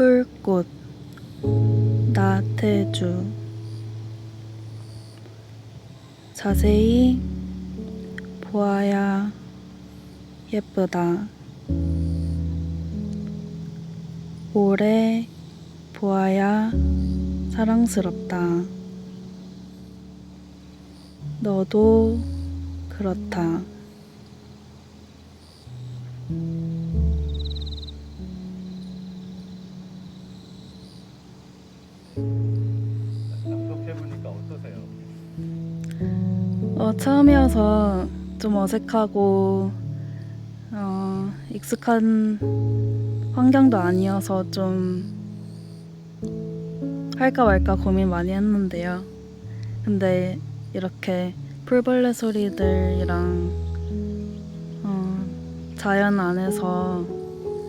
풀꽃 나태주 자세히 보아야 예쁘다. 오래 보아야 사랑스럽다. 너도 그렇다. 낭독해보니까 어떠세요? 어, 처음이어서 좀 어색하고 어, 익숙한 환경도 아니어서 좀 할까 말까 고민 많이 했는데요. 근데 이렇게 풀벌레 소리들이랑 어, 자연 안에서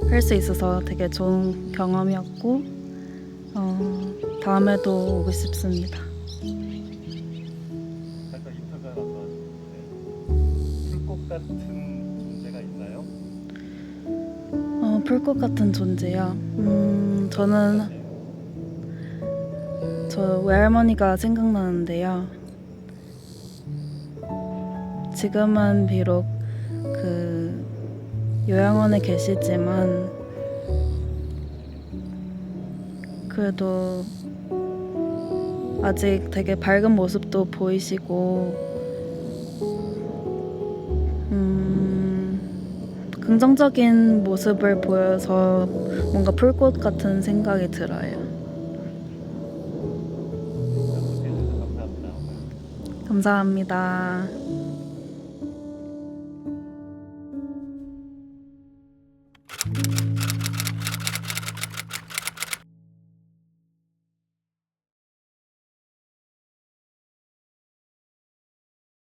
할 수 있어서 되게 좋은 경험이었고 어, 다음에도 오고 싶습니다. 잠깐 인터뷰 하나 더 네. 풀꽃 같은 존재가 있나요? 어, 풀꽃 같은 존재요. 음, 저는 저 외할머니가 생각나는데요. 지금은 비록 그 요양원에 계시지만 그래도 아직 되게 밝은 모습도 보이시고 음, 긍정적인 모습을 보여서 뭔가 풀꽃 같은 생각이 들어요. 감사합니다.